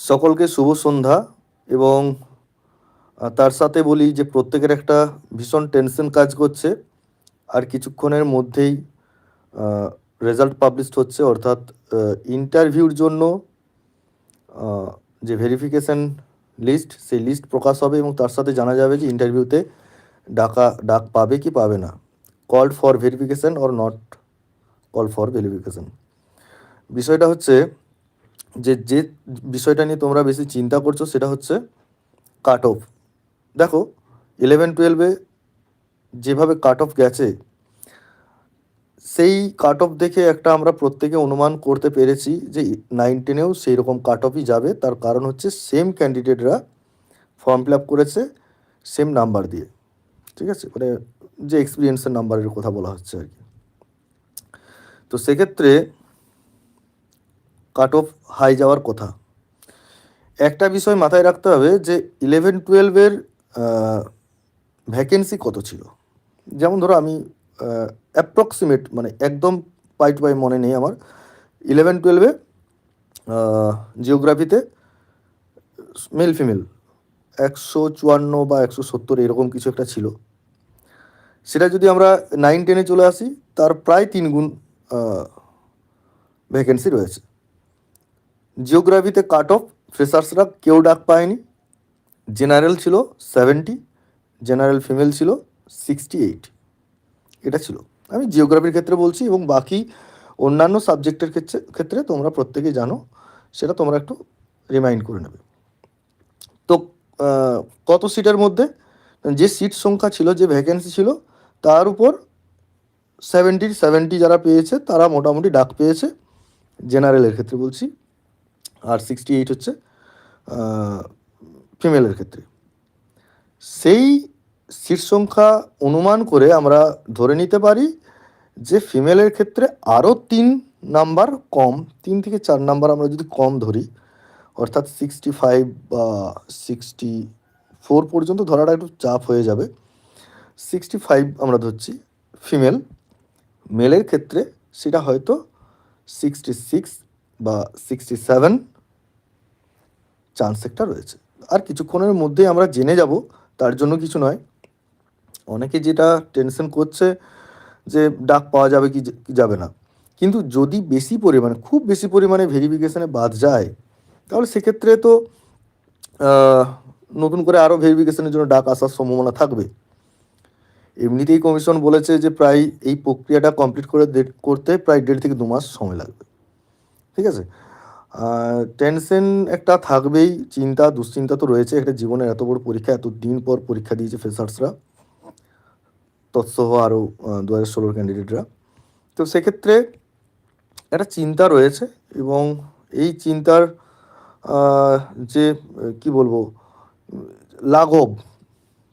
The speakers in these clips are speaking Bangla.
সকলকে শুভ সন্ধ্যা এবং তার সাথে বলি যে প্রত্যেকের একটা ভীষণ টেনশন কাজ করছে আর কিছুক্ষণের মধ্যেই রেজাল্ট পাবলিশড হচ্ছে অর্থাৎ ইন্টারভিউর জন্য যে ভেরিফিকেশন লিস্ট সেই লিস্ট প্রকাশ হবে এবং তার সাথে জানা যাবে যে ইন্টারভিউতে ডাকা, ডাক পাবে কি পাবে না। Called for verification or not call for verification বিষয়টা হচ্ছে যে যে বিষয়টা নিয়ে তোমরা বেশি চিন্তা করছ সেটা হচ্ছে কাট অফ দেখো ইলেভেন টুয়েলভে যেভাবে কাট অফ গেছে, সেই কাট অফ দেখে একটা আমরা প্রত্যেকে অনুমান করতে পেরেছি যে নাইন টেনেও সেই রকম কাট অফই যাবে। তার কারণ হচ্ছে সেম ক্যান্ডিডেটরা ফর্ম ফিল আপ করেছে সেম নাম্বার দিয়ে। ঠিক আছে? মানে যে এক্সপিরিয়েন্সের নাম্বারের কথা বলা হচ্ছে আর কি। তো সেক্ষেত্রে কাট অফ হাই যাওয়ার কথা। একটা বিষয় মাথায় রাখতে হবে যে ইলেভেন টুয়েলভের ভ্যাকেন্সি কত ছিল? যেমন ধরো আমি অ্যাপ্রক্সিমেট মানে একদম পাই টু পাই মনে নেই আমার। ইলেভেন টুয়েলভে জিওগ্রাফিতে মেল ফিমেল একশো চুয়ান্ন বা একশো সত্তর এরকম কিছু একটা ছিল। সেটা যদি আমরা নাইন টেনে চলে আসি, তার প্রায় তিন গুণ ভ্যাকেন্সি রয়েছে। জিওগ্রাফিতে কাট অফ ফ্রেশার্সরা কেউ ডাক পায়নি। জেনারেল ছিল সেভেন্টি জেনারেল ফিমেল ছিল সিক্সটি এইট এটা ছিল। আমি জিওগ্রাফির ক্ষেত্রে বলছি এবং বাকি অন্যান্য সাবজেক্টের ক্ষেত্রে ক্ষেত্রে তোমরা প্রত্যেকেই জানো, সেটা তোমরা একটু রিমাইন্ড করে নেবে। তো কত সিটের মধ্যে? যে সিট সংখ্যা ছিল, যে ভ্যাকেন্সি ছিল, তার উপর সেভেন্টির সেভেন্টি যারা পেয়েছে, তারা মোটামুটি ডাক পেয়েছে। জেনারেলের ক্ষেত্রে বলছি। আর সিক্সটি এইট হচ্ছে ফিমেলের ক্ষেত্রে। সেই সিট সংখ্যা অনুমান করে আমরা ধরে নিতে পারি যে ফিমেলের ক্ষেত্রে আরও তিন নাম্বার কম, তিন থেকে চার নাম্বার আমরা যদি কম ধরি, অর্থাৎ সিক্সটি ফাইভ বা সিক্সটি ফোর পর্যন্ত ধরাটা একটু চাপ হয়ে যাবে। সিক্সটি ফাইভ আমরা ধরছি ফিমেল মেলের ক্ষেত্রে সেটা হয়তো সিক্সটি সিক্স বা সিক্সটি সেভেন চান্স একটা রয়েছে। আর কিছুক্ষণের মধ্যেই আমরা জেনে যাব, তার জন্য কিছু নয়। অনেকে যেটা টেনশন করছে যে ডাক পাওয়া যাবে কি যাবে না। কিন্তু যদি বেশি পরিমাণে, খুব বেশি পরিমাণে ভেরিফিকেশানে বাদ যায়, তাহলে সেক্ষেত্রে তো নতুন করে আরও ভেরিফিকেশনের জন্য ডাক আসার সম্ভাবনা থাকবে। এমনিতেই কমিশন বলেছে যে প্রায় এই প্রক্রিয়াটা কমপ্লিট করে করতে প্রায় দেড় থেকে দু মাস সময় লাগবে। ঠিক আছে? টেনশন একটা থাকবেই, চিন্তা, দুশ্চিন্তা তো রয়েছে একটা জীবনের এত বড় পরীক্ষা, এত দিন পর পরীক্ষা দিয়েছে ফ্রেশার্সরা। তৎসহ আরও দু হাজার ষোলোর ক্যান্ডিডেটরা তো সেক্ষেত্রে একটা চিন্তা রয়েছে এবং এই চিন্তার যে, কি বলব লাঘব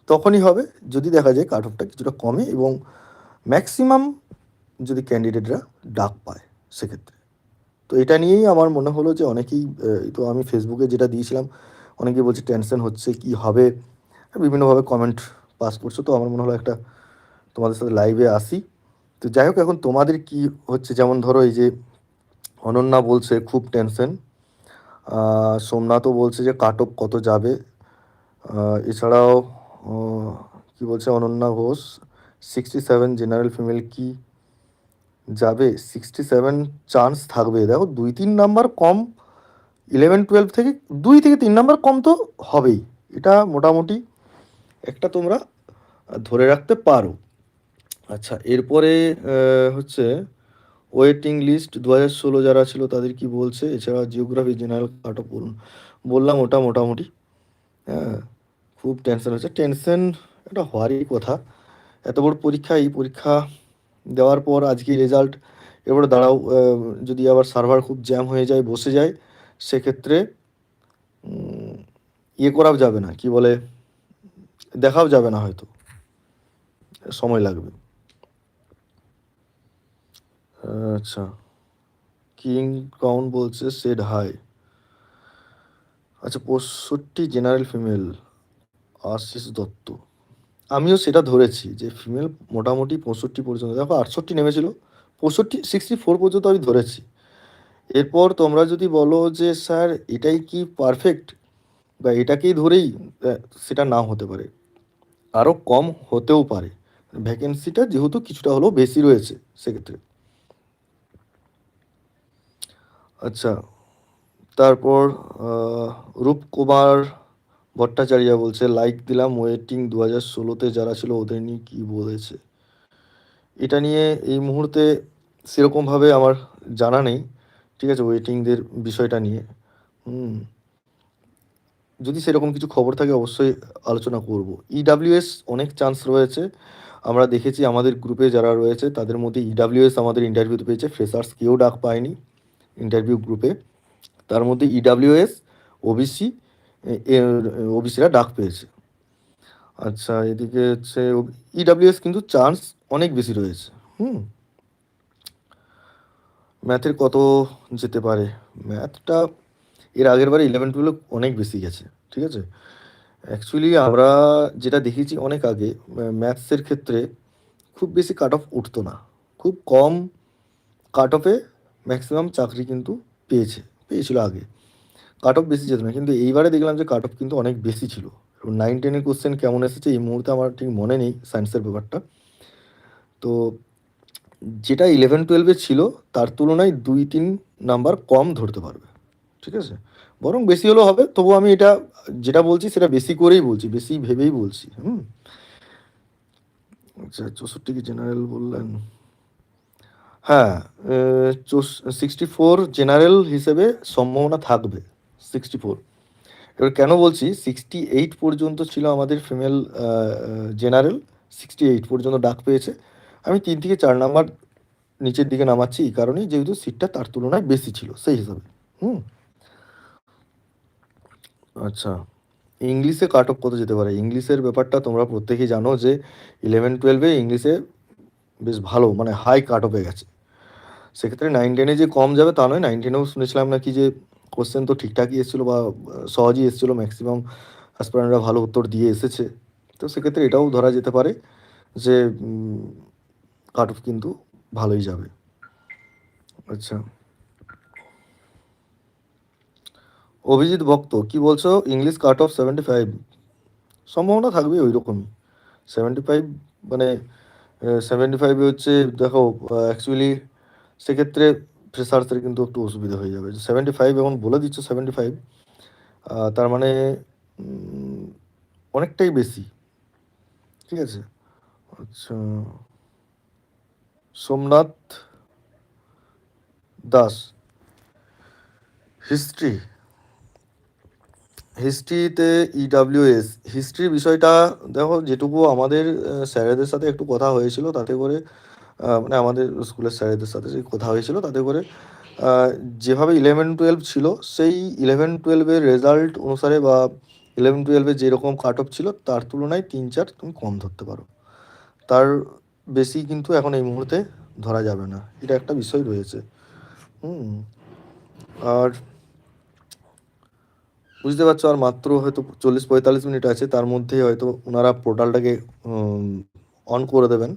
তখনই হবে যদি দেখা যায় কাট অফটা কিছুটা কমে এবং ম্যাক্সিমাম যদি ক্যান্ডিডেটরা ডাক পায় সেক্ষেত্রে। তো এটা নিয়েই আমার মনে হলো যে অনেকেই তো আমি ফেসবুকে যেটা দিয়েছিলাম, অনেকেই বলছে টেনশন হচ্ছে কি হবে। বিভিন্নভাবে কমেন্ট পাস করছ। তো আমার মনে হলো একটা তোমাদের সাথে লাইভে আসি। তো যাই হোক, এখন তোমাদের কি হচ্ছে? যেমন ধরো এই যে অনন্যা বলছে খুব টেনশন। সোমনাথও বলছে যে কাট কত যাবে। এছাড়াও কি বলছে Ananya Ghosh? Sixty seven general female কি যাবে সিক্সটি সেভেন চান্স থাকবে। দেখো, দুই তিন নাম্বার কম ইলেভেন টুয়েলভ থেকে দুই থেকে তিন নাম্বার কম তো হবেই। এটা মোটামুটি একটা তোমরা ধরে রাখতে পারো। আচ্ছা এরপরে হচ্ছে ওয়েটিং লিস্ট দু হাজার ষোলো যারা ছিল তাদের কি বলছে? এছাড়া জিওগ্রাফি জেনারেল কাট অফ বলুন বললাম ওটা মোটামুটি। হ্যাঁ খুব টেনশন হচ্ছে টেনশন এটা হওয়ারই কথা। এত বড় পরীক্ষা, এই পরীক্ষা দেওয়ার পর আজকে রেজাল্ট এবারে দাঁড়াও যদি আবার সার্ভার খুব জ্যাম হয়ে যায়, বসে যায়, সেক্ষেত্রে ইয়ে করাও যাবে না, কি বলে, দেখাও যাবে না হয়তো, সময় লাগবে। আচ্ছা কিং কাউন বলছে সেড হাই আচ্ছা পঁয়ষট্টি জেনারেল ফিমেল আশিস দত্ত। আমিও সেটা ধরেছি যে ফিমেল মোটামুটি পঁয়ষট্টি পর্যন্ত, দেখো আটষট্টি নেমেছিল, পঁয়ষট্টি সিক্সটি ফোর পর্যন্ত আমি ধরেছি। এরপর তোমরা যদি বলো যে স্যার এটাই কি পারফেক্ট বা এটাকেই ধরেই সেটা না হতে পারে। আরও কম হতেও পারে। ভ্যাকেন্সিটা যেহেতু কিছুটা হলেও বেশি রয়েছে সেক্ষেত্রে। আচ্ছা তারপর রূপকুমার ভট্টাচার্য বলছে লাইক দিলাম ওয়েটিং দু হাজার ষোলোতে যারা ছিল ওদের নিয়ে কী বলেছে? এটা নিয়ে এই মুহূর্তে সেরকমভাবে আমার জানা নেই। ঠিক আছে ওয়েটিংদের বিষয়টা নিয়ে। হুম। যদি সেরকম কিছু খবর থাকে, অবশ্যই আলোচনা করব। ইডাব্লিউএস অনেক চান্স রয়েছে। আমরা দেখেছি আমাদের গ্রুপে যারা রয়েছে, তাদের মধ্যে ইডাব্লিউএস আমাদের ইন্টারভিউতে পেয়েছে। ফ্রেশার্স কেউ ডাক পায়নি ইন্টারভিউ গ্রুপে তার মধ্যে ইডাব্লিউএস ওবিসি ওবিসিরা ডাক পেয়েছে। আচ্ছা এদিকে হচ্ছে ইডাব্লিউএস কিন্তু চান্স অনেক বেশি রয়েছে। হুম। ম্যাথের কত যেতে পারে? ম্যাথটা এর আগের বারে ইলেভেন টুয়েলভ অনেক বেশি গেছে, ঠিক আছে? অ্যাকচুয়ালি আমরা যেটা দেখেছি অনেক আগে ম্যাথসের ক্ষেত্রে খুব বেশি কাট অফ উঠতো না। খুব কম কাট অফে ম্যাক্সিমাম চাকরি কিন্তু পেয়েছে, পেয়েছিল আগে। কাট অফ বেশি যেত না, কিন্তু এইবারে দেখলাম যে কাট অফ কিন্তু অনেক বেশি ছিল। নাইন টেনের কোশ্চেন কেমন এসেছে এই মুহূর্তে আমার ঠিক মনে নেই সায়েন্সের ব্যাপারটা। তো যেটা ইলেভেন টুয়েলভে ছিল, তার তুলনায় দুই, তিন নাম্বার কম ধরতে পারবে, ঠিক আছে? বরং বেশি হলেও হবে তবু আমি এটা যেটা বলছি সেটা বেশি করেই বলছি, বেশি ভেবেই বলছি, হুম? আচ্ছা চৌষট্টি কি জেনারেল বললেন। হ্যাঁ সিক্সটি ফোর জেনারেল হিসেবে সম্ভাবনা থাকবে। সিক্সটি ফোর এবার কেন বলছি? সিক্সটি এইট পর্যন্ত ছিল আমাদের ফিমেল জেনারেল সিক্সটি এইট পর্যন্ত ডাক পেয়েছে। আমি তিন থেকে চার নাম্বার নিচের দিকে নামাচ্ছি এই কারণেই, যেহেতু সিটটা তার তুলনায় বেশি ছিল, সেই হিসাবে। হুম? আচ্ছা ইংলিশে কাট অফ কত যেতে পারে? ইংলিশের ব্যাপারটা তোমরা প্রত্যেকেই জানো যে ইলেভেন টুয়েলভে ইংলিশে বেশ ভালো মানে হাই কাট অফে গেছে। সেক্ষেত্রে নাইন টেনে যে কম যাবে তা নয় নাইন টেনেও শুনেছিলাম নাকি যে কোশ্চেন তো ঠিকঠাকই এসেছিল বা, সহজই এসেছিল। ম্যাক্সিমাম অ্যাসপারেন্টরা ভালো উত্তর দিয়ে এসেছে। তো সেক্ষেত্রে এটাও ধরা যেতে পারে যে কাট অফ কিন্তু ভালোই যাবে। আচ্ছা। অভিজিৎ ভক্ত, কি বলছো? English cut off seventy five সম্ভাবনা থাকবে ওই রকমই সেভেন্টি ফাইভ মানে সেভেন্টি ফাইভে হচ্ছে, দেখো অ্যাকচুয়ালি সেক্ষেত্রে ফ্রেশার্সের কিন্তু একটু অসুবিধা হয়ে যাবে। সেভেন্টি ফাইভ এখন বলে দিচ্ছ সেভেন্টি ফাইভ তার মানে অনেকটাই বেশি। ঠিক আছে? আচ্ছা সোমনাথ দাস হিস্ট্রি হিস্ট্রিতে ইডাব্লিউএস হিস্ট্রির বিষয়টা দেখো, যেটুকু আমাদের স্যারেদের সাথে একটু কথা হয়েছিল, তাতে করে মানে আমাদের স্কুলের স্যারেদের সাথে যে কথা হয়েছিল, তাতে করে যেভাবে ইলেভেন টুয়েলভ ছিল, সেই ইলেভেন টুয়েলভের রেজাল্ট অনুসারে বা ইলেভেন টুয়েলভে যেরকম কাট অফ ছিল, তার তুলনায় তিন চার তুমি কম ধরতে পারো। তার বেশি কিন্তু এখন এই মুহূর্তে ধরা যাবে না। এটা একটা বিষয় রয়েছে। হুম। আর বুঝতে পারছ, আর মাত্র হয়তো চল্লিশ পঁয়তাল্লিশ মিনিট আছে, তার মধ্যেই হয়তো ওনারা পোর্টালটাকে অন করে দেবেন।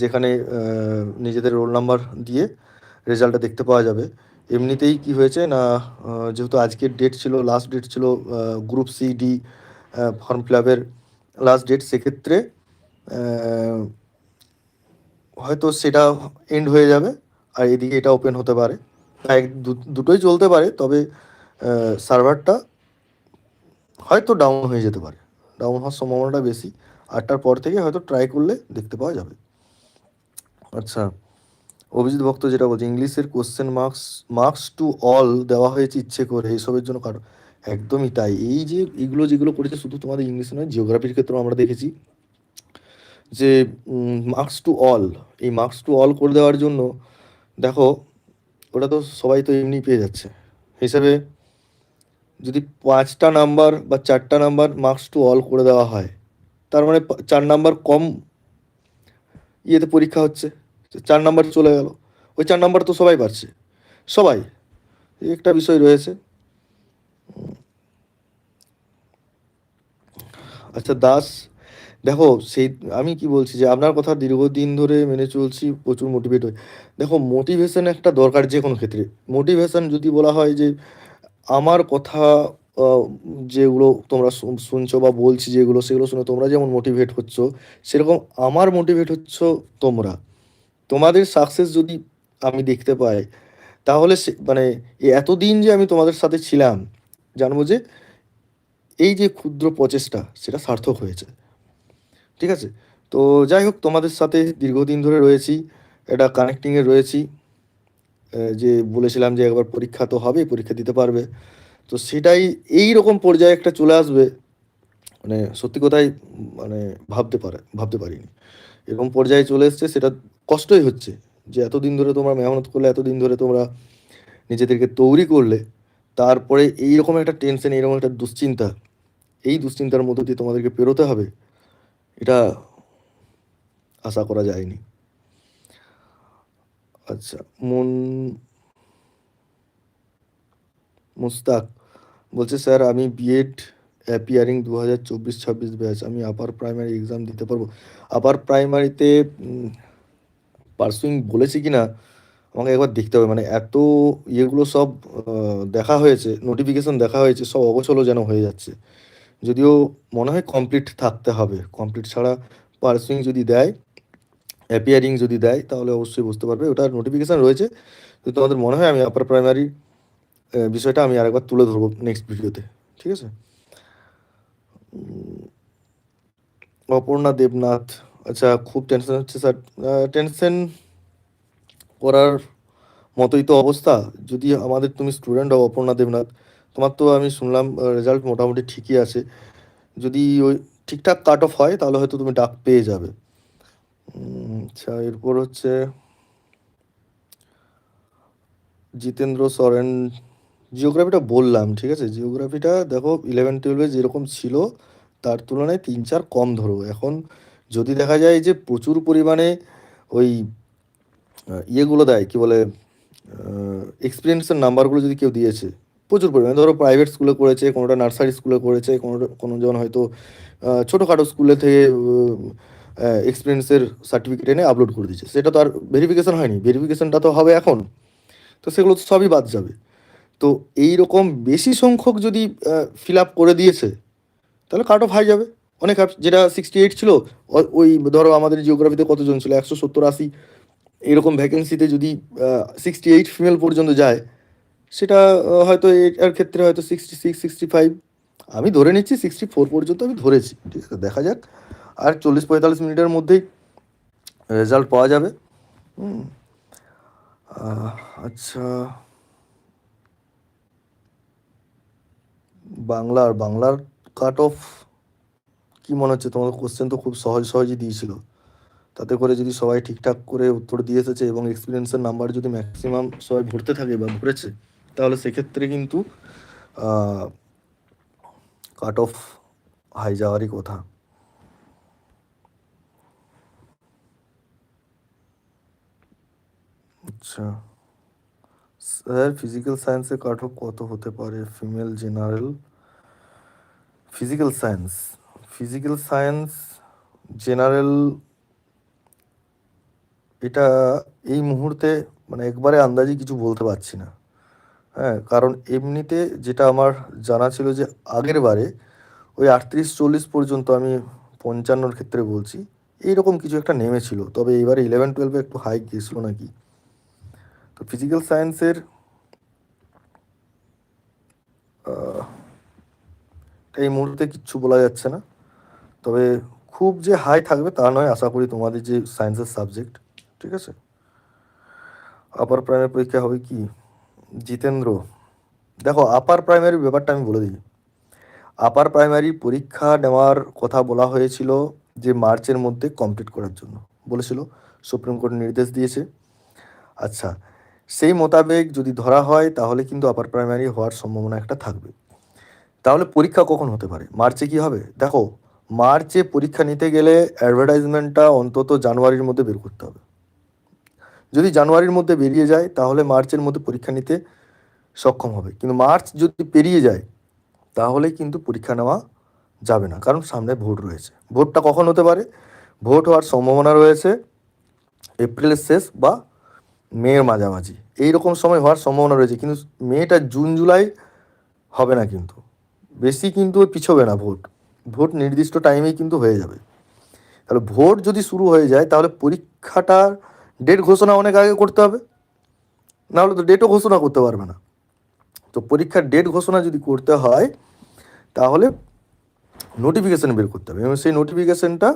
যেখানে নিজেদের রোল নাম্বার দিয়ে রেজাল্টটা দেখতে পাওয়া যাবে। এমনিতেই কি হয়েছে না যেহেতু আজকের ডেট ছিল লাস্ট ডেট ছিল group C D form fill আপের লাস্ট ডেট সেক্ষেত্রে হয়তো সেটা এন্ড হয়ে যাবে আর এদিকে এটা ওপেন হতে পারে। এক দুটোই চলতে পারে, তবে সার্ভারটা হয়তো ডাউন হয়ে যেতে পারে। ডাউন হওয়ার সম্ভাবনাটা বেশি। আটটার পর থেকে হয়তো ট্রাই করলে দেখতে পাওয়া যাবে। আচ্ছা অভিজিৎ ভক্ত যেটা বলছে, ইংলিশের question marks marks to all দেওয়া হয়েছে ইচ্ছে করে এইসবের জন্য কারণ একদমই তাই। এই যে এগুলো যেগুলো করেছে, শুধু তোমাদের ইংলিশে নয় জিওগ্রাফির ক্ষেত্রেও আমরা দেখেছি যে মার্কস টু অল এই মার্কস টু অল করে দেওয়ার জন্য, দেখো, ওটা তো সবাই তো এমনি পেয়ে যাচ্ছে। হিসাবে যদি পাঁচটা নাম্বার বা চারটা নাম্বার মার্কস টু অল করে দেওয়া হয়, তার মানে চার নাম্বার কম ইয়েতে পরীক্ষা হচ্ছে। চার নাম্বার চলে গেল। ওই চার নাম্বার তো সবাই পাচ্ছে সবাই। একটা বিষয় রয়েছে। আচ্ছা দাস, দেখো, সেই, আমি কি বলছি যে, আপনার কথা দীর্ঘদিন ধরে মেনে চলছি, প্রচুর মোটিভেট হই দেখো মোটিভেশন একটা দরকার যে কোনো ক্ষেত্রে। মোটিভেশন যদি বলা হয় যে, আমার কথা যেগুলো তোমরা শুনছো বা বলছি যেগুলো, সেগুলো শুনে তোমরা যেমন মোটিভেট হচ্ছ, সেরকম আমার মোটিভেট হচ্ছ তোমরা। তোমাদের সাকসেস যদি আমি দেখতে পাই, তাহলে মানে এতদিন যে আমি তোমাদের সাথে ছিলাম, জানব যে এই যে ক্ষুদ্র প্রচেষ্টা, সেটা সার্থক হয়েছে। ঠিক আছে? তো যাই হোক, তোমাদের সাথে দীর্ঘদিন ধরে রয়েছি এটা কানেক্টিংয়ে রয়েছি যে বলেছিলাম যে একবার পরীক্ষা তো হবে, পরীক্ষা দিতে পারবে। তো সেটাই, এই রকম পর্যায়ে একটা চলে আসবে মানে সত্যি কথাই মানে ভাবতে পারে, ভাবতে পারিনি। এরকম পর্যায়ে চলে এসছে, সেটা কষ্টই হচ্ছে যে এতদিন ধরে তোমরা মেহনত করলে, এতদিন ধরে তোমরা নিজেদেরকে তৈরি করলে, তারপরে এইরকম একটা টেনশন এইরকম একটা দুশ্চিন্তা, এই দুশ্চিন্তার মধ্য দিয়ে তোমাদেরকে পেরোতে হবে, এটা আশা করা যায়নি। আচ্ছা মন, মুস্তাক বলছে, স্যার, আমি বিএড অ্যাপিয়ারিং দু হাজার চব্বিশ ব্যাচ আমি আপার প্রাইমারি এক্সাম দিতে পারব। আপার প্রাইমারিতে পার্সুইং বলেছি কি না আমাকে একবার দেখতে হবে। মানে এত ইয়েগুলো সব দেখা হয়েছে নোটিফিকেশন দেখা হয়েছে, সব অগোছলো যেন হয়ে যাচ্ছে। যদিও মনে হয় কমপ্লিট থাকতে হবে। কমপ্লিট ছাড়া পার্সুইং যদি দেয় অ্যাপিয়ারিং যদি দেয়, তাহলে অবশ্যই বুঝতে পারবে। ওটার নোটিফিকেশান রয়েছে। তো তোমাদের মনে হয় আমি আপার প্রাইমারি বিষয়টা আমি আরেকবার তুলে ধরবো নেক্সট ভিডিওতে ঠিক আছে? অপর্ণা দেবনাথ। আচ্ছা খুব টেনশন হচ্ছে স্যার টেনশন করার মতোই তো অবস্থা। যদি আমাদের তুমি স্টুডেন্ট হও অপর্ণা দেবনাথ, তোমার তো আমি শুনলাম রেজাল্ট মোটামুটি ঠিকই আছে। যদি ওই ঠিকঠাক কাট অফ হয়, তাহলে হয়তো তুমি ডাক পেয়ে যাবে। আচ্ছা এরপর হচ্ছে জিতেন্দ্র সরেন জিওগ্রাফিটা বললাম, ঠিক আছে? জিওগ্রাফিটা দেখো ইলেভেন টুয়েলভে যেরকম ছিল, তার তুলনায় তিন, চার কম ধরো। এখন যদি দেখা যায় যে প্রচুর পরিমাণে ওই ইয়েগুলো দেয়, কি বলে এক্সপিরিয়েন্সের নাম্বারগুলো যদি কেউ দিয়েছে, প্রচুর পরিমাণে। ধরো প্রাইভেট স্কুলে করেছে, কোনোটা নার্সারি স্কুলে করেছে কোনো কোনো জন হয়তো ছোটোখাটো স্কুলে থেকে এক্সপিরিয়েন্সের সার্টিফিকেট এনে আপলোড করে দিয়েছে। সেটা তো আর ভেরিফিকেশান হয়নি। ভেরিফিকেশানটা তো হবে এখন। তো সেগুলো তো সবই বাদ যাবে। তো এই রকম বেশি সংখ্যক যদি ফিল আপ করে দিয়েছে, তাহলে কাট অফ হাই যাবে। অনেক আপ- যেটা সিক্সটি এইট ছিল ওই ধরো আমাদের জিওগ্রাফিতে কতজন ছিল? একশো সত্তর, আশি, এরকম ভ্যাকেন্সিতে যদি সিক্সটি এইট ফিমেল পর্যন্ত যায়, সেটা হয়তো এটার ক্ষেত্রে হয়তো সিক্সটি সিক্স সিক্সটি ফাইভ আমি ধরে নিচ্ছি সিক্সটি ফোর পর্যন্ত আমি ধরেছি। ঠিক আছে, দেখা যাক। আর চল্লিশ পঁয়তাল্লিশ মিনিটের মধ্যেই রেজাল্ট পাওয়া যাবে। আচ্ছা। বাংলার বাংলার কাট অফ কি মনে হচ্ছে? তোমাদের কোশ্চেন তো খুব সহজ সহজই দিয়েছিল। তাতে করে যদি সবাই ঠিকঠাক করে উত্তর দিয়ে এসেছে এবং এক্সপিরিয়েন্সের নাম্বার যদি ম্যাক্সিমাম সবাই ভরতে থাকে বা ভরেছে, তাহলে সেক্ষেত্রে কিন্তু কাট অফ হাই যাওয়ারই কথা। আচ্ছা। স্যার ফিজিক্যাল সায়েন্সে কাট অফ কত হতে পারে? Female general physical science physical science general এটা এই মুহূর্তে মানে একবারে আন্দাজে কিছু বলতে পারছি না। হ্যাঁ কারণ এমনিতে যেটা আমার জানা ছিল যে আগের বারে ওই আটত্রিশ চল্লিশ পর্যন্ত আমি পঞ্চান্নর ক্ষেত্রে বলছি, এইরকম কিছু একটা নেমেছিল। তবে এইবারে ইলেভেন টুয়েলভে একটু হাই গিয়েছিল নাকি। তো ফিজিক্যাল সায়েন্সের এই মুহূর্তে কিচ্ছু বলা যাচ্ছে না। তবে খুব যে হাই থাকবে তা নয়, আশা করি তোমাদের যে সায়েন্সের সাবজেক্ট ঠিক আছে? আপার প্রাইমারি পরীক্ষা হবে কি? জিতেন্দ্র। দেখো আপার প্রাইমারি ব্যাপারটা আমি বলে দিই। আপার প্রাইমারি পরীক্ষা নেওয়ার কথা বলা হয়েছিল যে মার্চের মধ্যে কমপ্লিট করার জন্য। বলেছিল, সুপ্রিম কোর্ট নির্দেশ দিয়েছে। আচ্ছা সেই মোতাবেক যদি ধরা হয়, তাহলে কিন্তু আপার প্রাইমারি হওয়ার সম্ভাবনা একটা থাকবে। তাহলে পরীক্ষা কখন হতে পারে? মার্চে কি হবে? দেখো, মার্চে পরীক্ষা নিতে গেলে অ্যাডভার্টাইজমেন্টটা অন্তত জানুয়ারির মধ্যে বের করতে হবে। যদি জানুয়ারির মধ্যে বেরিয়ে যায়, তাহলে মার্চের মধ্যে পরীক্ষা নিতে সক্ষম হবে। কিন্তু মার্চ যদি পেরিয়ে যায়, তাহলে কিন্তু পরীক্ষা নেওয়া যাবে না, কারণ সামনে ভোট রয়েছে। ভোটটা কখন হতে পারে? ভোট হওয়ার সম্ভাবনা রয়েছে এপ্রিলের শেষ বা মেয়ের মাঝামাঝি। এই রকম সময় হওয়ার সম্ভাবনা রয়েছে, কিন্তু মেটা জুন, জুলাই হবে না কিন্তু। বেশি কিন্তু পিছবে না ভোট। ভোট নির্দিষ্ট টাইমেই কিন্তু হয়ে যাবে। তাহলে ভোট যদি শুরু হয়ে যায়, তাহলে পরীক্ষাটার ডেট ঘোষণা অনেক আগে করতে হবে। নাহলে তো ডেটও ঘোষণা করতে পারবে না। তো পরীক্ষার ডেট ঘোষণা যদি করতে হয়, তাহলে নোটিফিকেশান বের করতে হবে। এবং সেই নোটিফিকেশানটা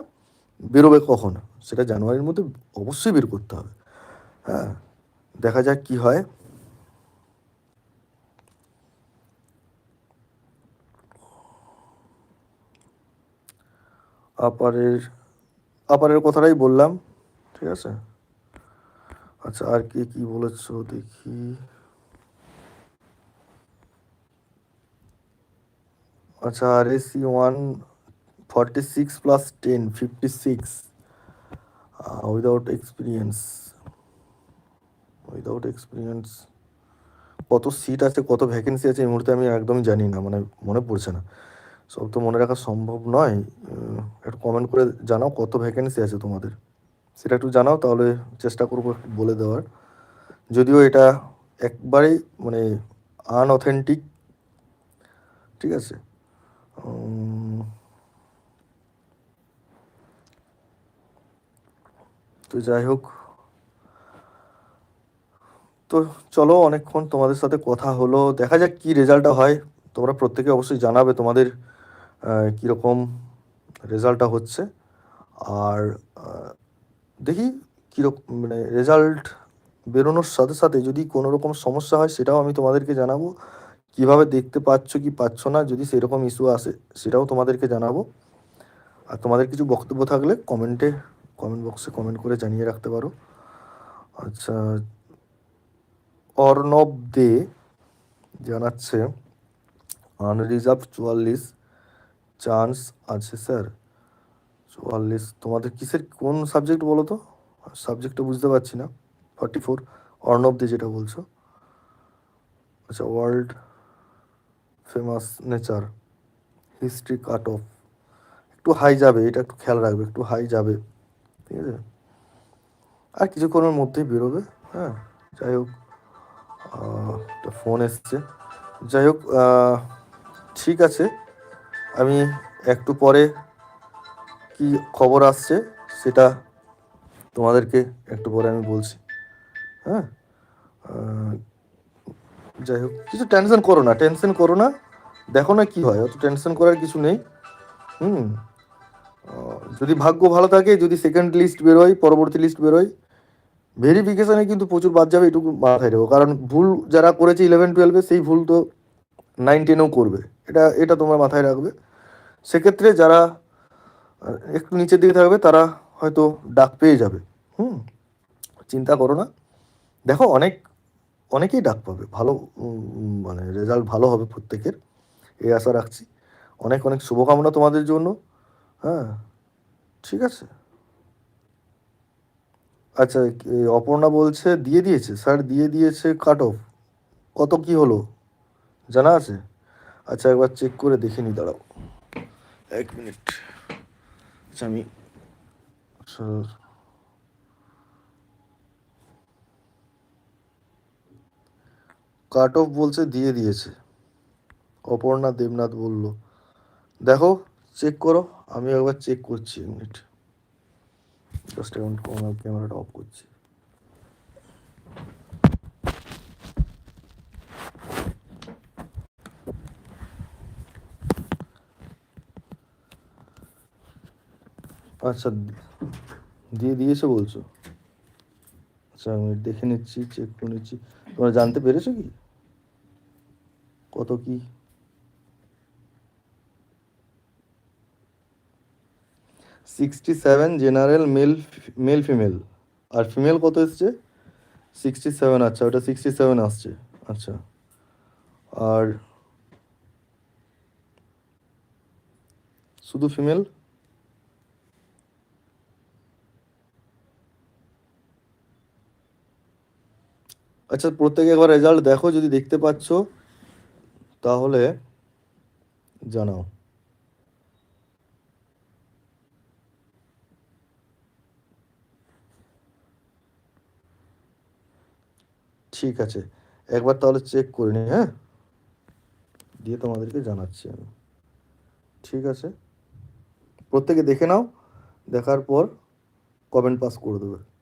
বেরোবে কখন? সেটা জানুয়ারির মধ্যে অবশ্যই বের করতে হবে। হ্যাঁ দেখা যাক কি হয়। আপারের আপারের কথাটাই বললাম, ঠিক আছে? আচ্ছা আর কে কি বলেছ দেখি। আচ্ছা আর AC one forty six plus ten, fifty six without experience without experience কত সিট আছে, কত ভ্যাকেন্সি আছে এই মুহূর্তে আমি একদমই জানি না মানে মনে পড়ছে না। সব তো মনে রাখা সম্ভব নয় একটু কমেন্ট করে জানাও কত ভ্যাকেন্সি আছে তোমাদের। সেটা একটু জানাও, তাহলে চেষ্টা করব বলে দেওয়ার। যদিও এটা একবারেই মানে আনঅথেন্টিক ঠিক আছে? তো যাই হোক। তো চলো অনেকক্ষণ তোমাদের সাথে কথা হলো, দেখা যাক কি রেজাল্টটা হয়। তোমরা প্রত্যেকে অবশ্যই জানাবে তোমাদের কীরকম রেজাল্টটা হচ্ছে। আর দেখি কীরকম মানে রেজাল্ট বেরোনোর সাথে সাথে যদি কোনো রকম সমস্যা হয় সেটাও আমি তোমাদেরকে জানাব। কীভাবে দেখতে পাচ্ছ কি পাচ্ছ না যদি সেরকম ইস্যু আসে সেটাও তোমাদেরকে জানাব। আর তোমাদের কিছু বক্তব্য থাকলে কমেন্টে কমেন্ট বক্সে কমেন্ট করে জানিয়ে রাখতে পারো। আচ্ছা অর্ণব দে জানাচ্ছে আনরিজার্ভ চুয়াল্লিশ চান্স আছে, স্যার? চুয়াল্লিশ, তোমাদের কিসের, কোন সাবজেক্ট বলো তো? সাবজেক্টটা বুঝতে পারছি না। ফর্টি ফোর, অর্ণব দে যেটা বলছো। আচ্ছা world famous nature, history cut off. একটু হাই যাবে, এটা একটু খেয়াল রাখবে, একটু হাই যাবে। ঠিক আছে? আর কিছুক্ষণের মধ্যেই বেরোবে হ্যাঁ? যাই হোক একটা ফোন এসছে। যাই হোক ঠিক আছে। আমি একটু পরে কি খবর আসছে সেটা তোমাদেরকে একটু পরে আমি বলছি। হ্যাঁ? যাই হোক, কিছু টেনশন করো না টেনশন করো না। দেখো না কি হয়, অত টেনশন করার কিছু নেই। হুম? যদি ভাগ্য ভালো থাকে, যদি সেকেন্ড লিস্ট বেরোয়, পরবর্তী লিস্ট বেরোয় ভেরিফিকেশনে কিন্তু প্রচুর বাদ যাবে, এটুকু মাথায় রেখো। কারণ ভুল যারা করেছে ইলেভেন টুয়েলভে সেই ভুল তো নাইন টেনেও করবে। এটা এটা তোমরা মাথায় রাখবে। সেক্ষেত্রে যারা একটু নিচের দিকে থাকবে, তারা হয়তো ডাক পেয়ে যাবে। হুম, চিন্তা করো না। দেখো, অনেক, অনেকেই ডাক পাবে। ভালো মানে রেজাল্ট ভালো হবে প্রত্যেকের, এই আশা রাখছি। অনেক অনেক শুভকামনা তোমাদের জন্য। হ্যাঁ ঠিক আছে। আচ্ছা অপর্ণা বলছে, দিয়ে দিয়েছে। স্যার, দিয়ে দিয়েছে কাট অফ কত কি হলো? জানা আছে? আচ্ছা একবার চেক করে দেখে নি, দাঁড়াও। এক মিনিট। আচ্ছা আমি কাট অফ বলছে দিয়ে দিয়েছে। অপর্ণা দেবনাথ বলল, দেখো চেক করো, আমি একবার চেক করছি এক মিনিট। জাস্ট এখন ক্যামেরাটা অফ করছি। আচ্ছা দিয়ে দিয়েছে বলছো? আচ্ছা আমি দেখে নিচ্ছি চেক করে নিচ্ছি। তোমরা জানতে পেরেছ কি? কত কি? Sixty seven general male male female আর ফিমেল কত এসছে? সিক্সটি সেভেন আচ্ছা ওটা সিক্সটি সেভেন আসছে। আচ্ছা আর শুধু ফিমেল আচ্ছা প্রত্যেকে একবার রেজাল্ট দেখো, যদি দেখতে পাচ্ছ, তাহলে জানাও। ঠিক আছে, একবার তাহলে চেক করে নিই হ্যাঁ? দিয়ে তোমাদেরকে জানাচ্ছি আমি। ঠিক আছে? প্রত্যেকে দেখে নাও, দেখার পর কমেন্ট পাস করে দেবে।